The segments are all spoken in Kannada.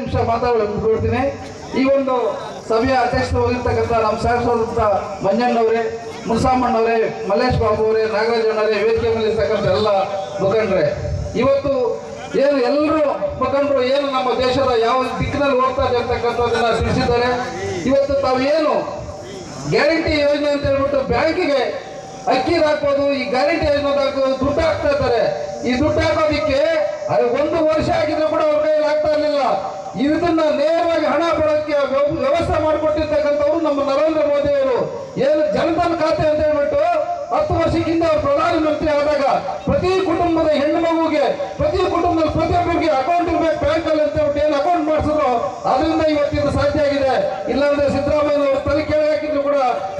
ನಿಮಿಷ ಮಾತಾಡ್ಕೊಳ್ತೀನಿ ಈ ಒಂದು ಸಭೆಯ ಅಧ್ಯಕ್ಷತೆ ಹೋಗಿರ್ತಕ್ಕಂಥ ನಮ್ಮ ಶಾಸಕರಾದಂಥ ಮಂಜಣ್ಣವರೇ ಮುನ್ಸಾಮಣ್ಣವರೇ ಮಲ್ಲೇಶ್ ಬಾಬು ಅವರೇ ನಾಗರಾಜಣ್ಣವರೇ ವೇದಿಕೆ ಎಲ್ಲ ಮುಖಂಡರೇ. ಇವತ್ತು ಏನು ಎಲ್ಲರೂ ಮುಖಂಡರು ಏನು ನಮ್ಮ ದೇಶದ ಯಾವ ದಿಕ್ಕಿನಲ್ಲಿ ಹೋಗ್ತಾ ಇದೆ ತಿಳಿಸಿದ್ದಾರೆ. ಇವತ್ತು ತಾವು ಏನು ಗ್ಯಾರಂಟಿ ಯೋಜನೆ ಅಂತ ಹೇಳ್ಬಿಟ್ಟು ಬ್ಯಾಂಕಿಗೆ ಅಕ್ಕಿ ಹಾಕೋದು ಈ ಗ್ಯಾರಂಟಿ ಯೋಜನೆ ದುಡ್ಡು ಹಾಕ್ತಾ ಇದ್ದಾರೆ. ಈ ದುಡ್ಡು ಹಾಕೋದಿಕ್ಕೆ ಅದು ಒಂದು ವರ್ಷ ಆಗಿದ್ರು ಕೂಡ ಅವ್ರ ಕೈಯಲ್ಲಿ ಆಗ್ತಾ ಇರಲಿಲ್ಲ. ಇದನ್ನ ನೇರವಾಗಿ ಹಣ ಬಳಕೆ ವ್ಯವ- ವ್ಯವಸ್ಥೆ ಮಾಡಿಕೊಟ್ಟಿರ್ತಕ್ಕಂಥವ್ರು ನಮ್ಮ ನರೇಂದ್ರ ಮೋದಿ ಅವರು. ಏನು ಜನಧನ್ ಖಾತೆ ಅಂತ ಹೇಳ್ಬಿಟ್ಟು ಹತ್ತು ವರ್ಷಕ್ಕಿಂತ ಅವರು ಪ್ರಧಾನಮಂತ್ರಿ ಆದಾಗ ಪ್ರತಿ ಕುಟುಂಬದ ಹೆಣ್ಣು ಮಗುಗೆ ಪ್ರತಿ ಕುಟುಂಬದ ಪ್ರತಿಯೊಬ್ಬರಿಗೆ ಅಕೌಂಟ್ ಇರ್ಬೇಕು ಬ್ಯಾಂಕ್ ಅಲ್ಲಿ ಅಂತ ಹೇಳ್ಬಿಟ್ಟು ಏನು ಅಕೌಂಟ್ ಮಾಡಿಸಿದ್ರು ಅದರಿಂದ ಇವತ್ತಿನ ಸಾಧ್ಯ ಆಗಿದೆ. ಇಲ್ಲಾಂದ್ರೆ ಸಿದ್ದರಾಮಯ್ಯ ಅವರು ತಲೆ ಕೇಳಿ ಹಾಕಿದ್ರು ಕೂಡ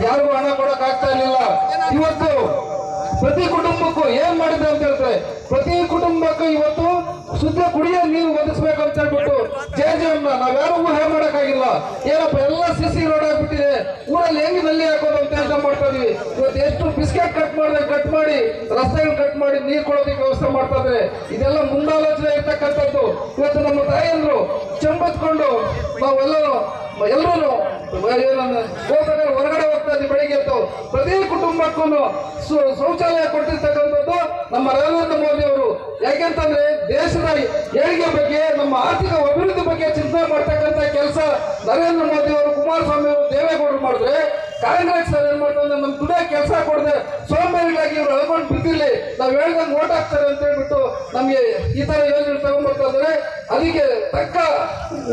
ಯಾರಿಗೂ ಹಣ ಕೊಡಕ್ ಆಗ್ತಾ ಇರಲಿಲ್ಲ. ಇವತ್ತು ಪ್ರತಿ ಕುಟುಂಬಕ್ಕೂ ಏನ್ ಮಾಡಿದೆ ಅಂತ ಹೇಳ್ತಾರೆ ಪ್ರತಿ ಕುಟುಂಬಕ್ಕೂ ಇವತ್ತು ಶುದ್ಧ ಕುಡಿಯೋ ನೀರು ಒದಗಿಸ್ಬೇಕು ಅಂತ ಹೇಳ್ಬಿಟ್ಟು ಜೆ ಜೆ ನಾವ್ಯಾರು ಊಹೆ ಮಾಡಕ್ಕಾಗಿಲ್ಲ. ಏನಪ್ಪ, ಎಲ್ಲ ಸಿಸಿ ರೋಡ್ ಆಗ್ಬಿಟ್ಟಿದೆ. ಊರಲ್ಲಿ ಹೆಂಗ್ನಲ್ಲಿ ಹಾಕೋದು ಅಂತ ಯೋಚನೆ ಮಾಡ್ತಾ ಇದೀವಿ. ಇವತ್ತು ಎಷ್ಟು ಬಿಸ್ಕೆಟ್ ಕಟ್ ಮಾಡಿದ್ರೆ ಕಟ್ ಮಾಡಿ ರಸ್ತೆಗಳು ಕಟ್ ಮಾಡಿ ನೀರು ಕೊಡೋದಕ್ಕೆ ವ್ಯವಸ್ಥೆ ಮಾಡ್ತಾ ಇದ್ರೆ ಇದೆಲ್ಲ ಮುಂದಾಲೋಚನೆ ಇರ್ತಕ್ಕಂಥದ್ದು. ಇವತ್ತು ನಮ್ಮ ತಾಯಿಯಂದ್ರು ಚಂಬತ್ಕೊಂಡು ನಾವೆಲ್ಲರೂ ಎಲ್ಲರೂ ಹೊರಗಡೆ ಹೋಗ್ತಾ ಇದ್ವಿ ಬೆಳಿಗ್ಗೆ ಎದ್ದು. ಪ್ರತಿ ಕುಟುಂಬಕ್ಕೂ ಶೌಚಾಲಯ ಕೊಟ್ಟಿರ್ತಕ್ಕಂಥದ್ದು ನಮ್ಮ ನರೇಂದ್ರ ಮೋದಿ ಯಾಕೆಂತಂದ್ರೆ ದೇಶದ ಏಳಿಗೆ ಬಗ್ಗೆ, ನಮ್ಮ ಆರ್ಥಿಕ ಅಭಿವೃದ್ಧಿ ಬಗ್ಗೆ ಚಿಂತನೆ ಮಾಡ್ತಕ್ಕಂಥ ಕೆಲಸ ನರೇಂದ್ರ ಮೋದಿ ಅವರು, ಕುಮಾರಸ್ವಾಮಿ ಅವರು ದೇವೇಗೌಡರು ಮಾಡಿದ್ರೆ ಕಾಂಗ್ರೆಸ್ ಏನ್ ಮಾಡ್ತಾರೆ ನಮ್ಮ ನಮ್ ದುಡಿಯೋ ಕೆಲಸ ಕೊಡದೆ ಇವ್ರು ನಾವು ಹೇಳ್ದಂಗೆ ಓಟ್ ಹಾಕ್ತಾರೆ ಅಂತ ಹೇಳ್ಬಿಟ್ಟು ನಮ್ಗೆ ಈ ತರ ಯೋಜನೆ ತಗೊಂಡ್ಬರ್ತಾ ಅದಕ್ಕೆ ತಕ್ಕ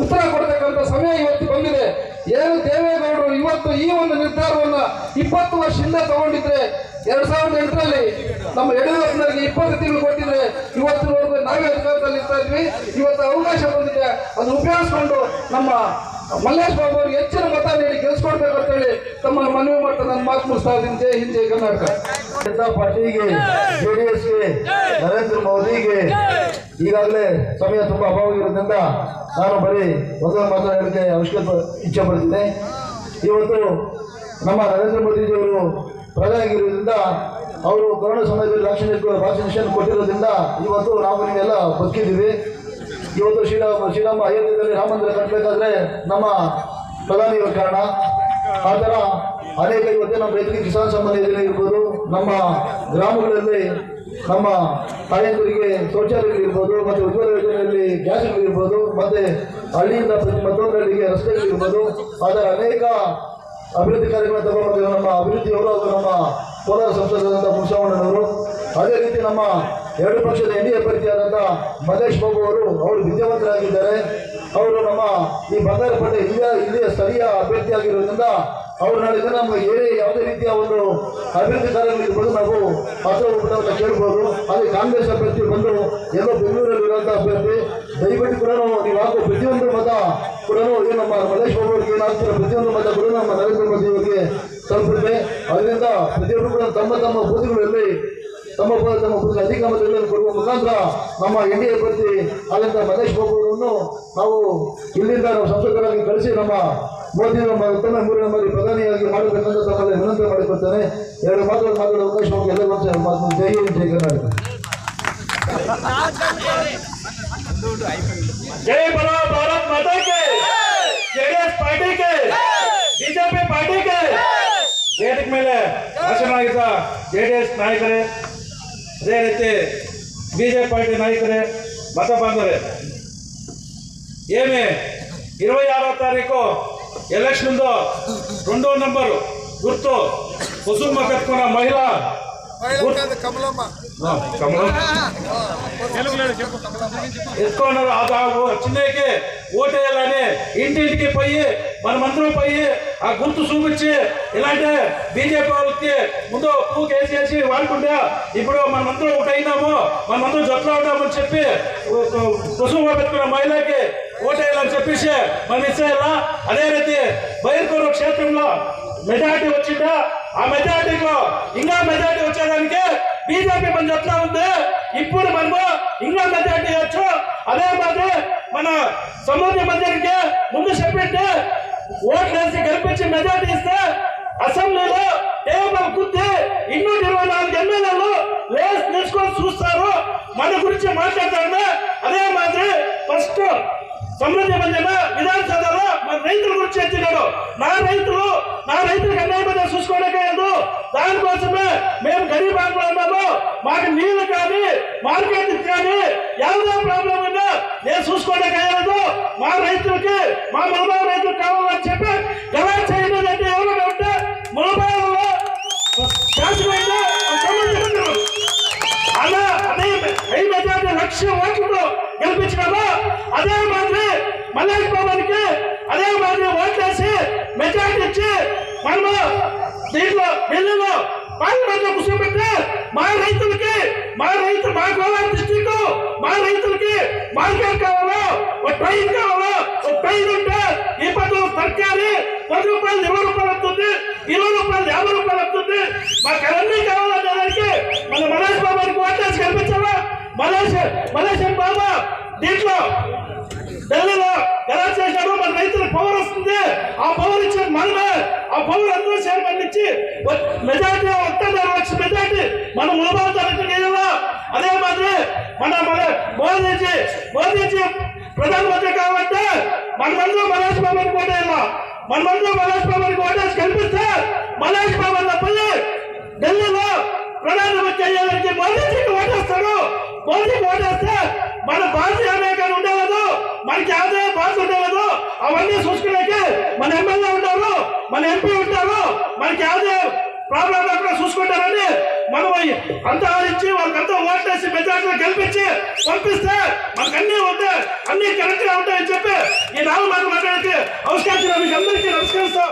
ಉತ್ತರ ಕೊಡ್ತಕ್ಕಂಥ ಸಮಯ ಇವತ್ತು ಬಂದಿದೆ. ಏನು ದೇವೇಗೌಡರು ಇವತ್ತು ಈ ಒಂದು ನಿರ್ಧಾರವನ್ನ ಇಪ್ಪತ್ತು ವರ್ಷದಿಂದ ತಗೊಂಡಿದ್ರೆ ಎರಡ್ ಸಾವಿರದ ಎಂಟರಲ್ಲಿ ನಮ್ಮ ಯಡಿಯೂರಪ್ಪನವರಿಗೆ ಇಪ್ಪತ್ತು ತಿಂಗಳು ಕೊಟ್ಟಿದ್ರೆ ನೋಡಿದ್ರೆ ನಾವೇ ಅಧಿಕಾರದಲ್ಲಿ ಇರ್ತಾ ಇದ್ವಿ. ಇವತ್ತು ಅವಕಾಶ ಬಂದಿದೆ. ಅದನ್ನು ಉಪಯೋಗಿಸ್ಕೊಂಡು ನಮ್ಮ ಮಲ್ಲೇಶ್ ಬಾಬು ಅವರಿಗೆ ಹೆಚ್ಚಿನ ಮತ ತಮ್ಮ ಮನವಿ ಮಾಡ್ತಾ ನನ್ನ ಮಾತು ಮುಗಿಸ್ತಾ ಇದ್ದೀನಿ. ಜೈ ಹಿಂದ್, ಜೈ ಕರ್ನಾಟಕ. ಜನತಾ ಪಾರ್ಟಿಗೆ ಜೆಡಿಎಸ್ಗೆ ನರೇಂದ್ರ ಮೋದಿಗೆ ಈಗಾಗಲೇ ಸಮಯ ತುಂಬಾ ಅಭಾವಿರೋದ್ರಿಂದ ನಾನು ಬರೀ ಮೊದಲ ಮಾತನಾಡಲಿಕ್ಕೆ ಅವಶ್ಯಕತೆ ಇಚ್ಛೆ ಪಡ್ತೀನಿ ಇವತ್ತು ನಮ್ಮ ನರೇಂದ್ರ ಮೋದಿಜಿಯವರು ಪ್ರಧಾನಿ ಆಗಿರೋದ್ರಿಂದ ಅವರು ಕೊರೋನಾ ಸಮಯದಲ್ಲಿ ವ್ಯಾಕ್ಸಿನ್ ವ್ಯಾಕ್ಸಿನೇಷನ್ ಕೊಟ್ಟಿರೋದ್ರಿಂದ ಇವತ್ತು ನಾವು ನೀವೆಲ್ಲ ಬದುಕಿದ್ದೀವಿ. ಇವತ್ತು ಶ್ರೀರಾಮ ಶ್ರೀರಾಮ ಅಯೋಧ್ಯೆಯಲ್ಲಿ ರಾಮ ಮಂದಿರ ಕಟ್ಟಬೇಕಾದ್ರೆ ನಮ್ಮ ಪ್ರಧಾನಿಯವರ ಕಾರಣ. ಆ ಥರ ಅನೇಕ ಇವತ್ತೇ ನಮ್ಮ ರೈತರಿಗೆ ಕಿಸಾನ್ ಯೋಜನೆ ಇರ್ಬೋದು, ನಮ್ಮ ಗ್ರಾಮಗಳಲ್ಲಿ ನಮ್ಮ ನಾಯಕರಿಗೆ ಶೌಚಾಲಯಗಳು ಇರ್ಬೋದು, ಮತ್ತು ಉಜ್ವಲ ಯೋಜನೆಯಲ್ಲಿ ಇರ್ಬೋದು, ಮತ್ತೆ ಹಳ್ಳಿಯಿಂದ ಪ್ರತಿ ಮತ್ತೊಂದು ಹಳ್ಳಿಗೆ ರಸ್ತೆಗಳಿರ್ಬೋದು ಆದರೆ ಅನೇಕ ಅಭಿವೃದ್ಧಿ ಕಾರ್ಯಗಳನ್ನು ತಗೊಂಡು ನಮ್ಮ ಅಭಿವೃದ್ಧಿಯವರು ಅದು ನಮ್ಮ ಕೋಲಾರ ಸಂಸದರಾದಂಥ ಮುನ್ಸಾಮಣ್ಣನವರು ಅದೇ ರೀತಿ ನಮ್ಮ ಎರಡು ಪಕ್ಷದ ಎನ್ ಡಿ ಅಭ್ಯರ್ಥಿಯಾದಂಥ ಮಲ್ಲೇಶ್ ಬಾಬು ಅವರು ಅವರು ವಿದ್ಯಾವಂತರಾಗಿದ್ದಾರೆ. ಅವರು ನಮ್ಮ ಈ ಬಂಗಾರಪೇಟೆ ಇಲ್ಲಿಯ ಇಲ್ಲಿಯ ಸ್ಥಳೀಯ ಅಭ್ಯರ್ಥಿಯಾಗಿರೋದ್ರಿಂದ ಅವ್ರು ನಾಳೆ ನಮ್ಮ ಏನೇ ಯಾವುದೇ ರೀತಿಯ ಒಂದು ಅಭಿವೃದ್ಧಿ ಕಾರ್ಯಗಳಿರ್ಬೋದು ನಾವು ಪಾತ್ರವನ್ನು ಕೇಳ್ಬೋದು. ಅಲ್ಲಿ ಕಾಂಗ್ರೆಸ್ ಅಭ್ಯರ್ಥಿ ಬಂದು ಎಲ್ಲೋ ಬೆಂಗಳೂರಲ್ಲಿರುವಂಥ ಅಭ್ಯರ್ಥಿ, ದಯವಿಟ್ಟು ಕೂಡ ನೀವು ಹಾಕೋ ಪ್ರತಿಯೊಂದು ಮತ ಕೂಡ ಏನು ನಮ್ಮ ಮಲ್ಲೇಶ್ ಬಾಬು ಅವರಿಗೆ ಏನಾಗ್ತಿರೋ ಪ್ರತಿಯೊಂದು ಮತ ಕೂಡ ನಮ್ಮ ನರೇಂದ್ರ ಮೋದಿ ಅವರಿಗೆ ತಲುಪುತ್ತೆ ಅದರಿಂದ ಪ್ರತಿಯೊಬ್ಬರು ಕೂಡ ತಮ್ಮ ತಮ್ಮ ಬೂತ್ಗಳಲ್ಲಿ ತಮ್ಮ ತಮ್ಮ ಪುತ್ರ ಅಧಿಕ ಮತಗಳನ್ನು ಕೊಡುವ ಮುಖಾಂತರ ನಮ್ಮ ಎನ್ ಡಿ ಎ ಅಭ್ಯರ್ಥಿ ಆದಂತಹ ಮಹೇಶ್ ಬಾಬು ನಾವು ಇಲ್ಲಿಂದ ನಾವು ಸಂಸದರಾಗಿ ಕಳಿಸಿ ನಮ್ಮ ಮೋದಿ ನಮ್ಮ ಉತ್ತಮ ಮೂರನೇ ಬಾರಿ ಪ್ರಧಾನಿಯಾಗಿ ಮಾಡಬೇಕಂತ ತಮ್ಮಲ್ಲಿ ವಿನಂತಿ ಮಾಡಿಕೊಡ್ತೇನೆ ಎರಡು ಮಾತುಗಳು ಮಾತಾಡುವ ಅವಕಾಶ ಹೋಗಿ ಎಲ್ಲರೂ ಮಾತು ಜೈ ಹಿಂದ್, ಜೈ ಕರ್ನಾಟಕ. ಜೈ ಭಾರತ್ ಜೆಡಿಎಸ್ ಪಾರ್ಟಿಗೆ. ಬಿಜೆಪಿ ಪಾರ್ಟಿಗೆ. ವೇದಿಕೆ ಮೇಲೆ ಭಾಷಣ ಆಗಿದ್ದ ಜೆಡಿಎಸ್ ನಾಯಕರೇ ಅದೇ ರೀತಿ ಬಿಜೆಪಿ ಪಾರ್ಟಿ ನಾಯಕರೇ ಮತ ಬಾಂಧವರೇ ఏమి ఇరవై ఆరో తారీఖు ఎలక్షన్ రెండో నంబరు గుర్తు కుసుమ పెట్టుకున్న మహిళ కమలమ్మ ఆ, కమలం ఎత్తుకున్నారు ఆ బాబు చిన్నకి ఓటేయాలని ఇంటింటికి పోయి మనమందరం పోయి ఆ గుర్తు చూపించి ఇలాంటి బీజేపీ వాళ్ళకి ముందు పూకి వేసేసి వాడుకుంటే ఇప్పుడు మనమందరం ఒకటి అయినాము మనమందరం జట్లు అవుతామని చెప్పి రుసుము పెట్టుకున్న మహిళకి ఓటేయాలని చెప్పేసి మనం ఇచ్చేయాలా? అదే రీతి బైర్కూరు క్షేత్రంలో మెజార్టీ వచ్చిందా? ఆ మెజార్టీలో ఇంకా మెజార్టీ వచ్చేదానికి బీజేపీ మన ఎట్లా ఉంది. ఇప్పుడు మనము ఇంగ్లాండ్ మధ్య చేయొచ్చు అదే మాదిరి మన సముద్ర మధ్యకి ముందు చెప్పింటే ఓట్లు వేసి గెలిపించి మెజార్టీ ఇస్తే అసెంబ్లీలో టేబుల్ కుద్ది ఇన్నూ ఇరవై నాలుగు ఎమ్మెల్యేలు లేస్ నిలుచుకొని చూస్తారు. మన గురించి మాట్లాడతారు అదే మాదిరి ఫస్ట్ సమృద్ధి మందిన విధానసభలో మన రైతుల గురించి ఎత్తినాడు నా రైతులు నా రైతులు మేము గరీబ్ అనుకున్నాము మాకు నీళ్ళు కానీ మార్కెట్ కానీ ఏదో ప్రాబ్లం ఉందో నేను చూసుకోవడం కాదు మా రైతులకి మా ములబాల రైతులు కావాలని చెప్పి ఎలా చేయలేదు ఎవరు కాబట్టి ములబాలలో అలా అదే వెయ్యి మెజార్టీ లక్ష ఓట్లు గెలిపించినామా. అదే మాదిరి మల్లేష్ బాబానికి అదే మాదిరి ఓట్లేసి మెజార్టీ ఇచ్చి మనము దీంట్లో బిల్లులో పార్లమెంట్లో కూర్చోబెట్టి మా రైతులకి మా రైతు మా కోలార్ డిస్టిక్ మా రైతులకి మార్కెట్ కావాలా? ఒక ట్రైన్ కావాలా? ఒక ట్రైన్ ఉంటే ఈ పథకం సర్కారీ పది రూపాయలు ఇరవై రూపాయలు వస్తుంది. ఇరవై రూపాయలు యాభై రూపాయలు వస్తుంది. మాకు అవన్నీ కావాలనేదానికి మన మలేష్ బాబాకి ఓటేసి కనిపించాలా మలేష్ మలేష్ బాబా దీంట్లో ఢిల్లీలో ఎలా చేశాడు మన రైతులకు పవర్ వస్తుంది. ఆ పవర్ ఇచ్చిన మనమే ఆ పవర్ అందరూ సేవ పండించి మెజార్టీ ఒక్కన్నర లక్ష మెజార్టీ మన ములబాబు తరగతి అదే మాదిరి మన మన మోదీజీ మోదీజీ ప్రధానమంత్రి కావాలంటే మన మందు మలేష్ బాబుని ఓటేయాలా? మన మందు మలేష్ బాబుని కోటేసి కనిపిస్తే మలేష్ బాబా తప్పది ఢిల్లీలో ప్రధానమంత్రి అయ్యాలంటే మోదీజీకి ఓటేస్తాడు. మోదీకి ఓటేస్తే మన భారతీయ అమెరికాను ఉండలేదు మనకి అదే బాధ ఉండలేదు అవన్నీ చూసుకునేకి మన ఎమ్మెల్యే ఉంటారు మన ఎంపీ ఉంటారు మనకి అదే ప్రాబ్లం లేకుండా చూసుకుంటారని మనం అంతా ఇచ్చి వాళ్ళకంతా ఓట్లేసి మెజార్టీలో గెలిపించి పంపిస్తే మనకు అన్నీ ఉంటాయి అన్ని కరెక్ట్గా ఉంటాయని చెప్పి ఈ నాలుగు మాటలు మాట్లాడితే అవసరం మీకు అందరికీ నమస్కరిస్తాం.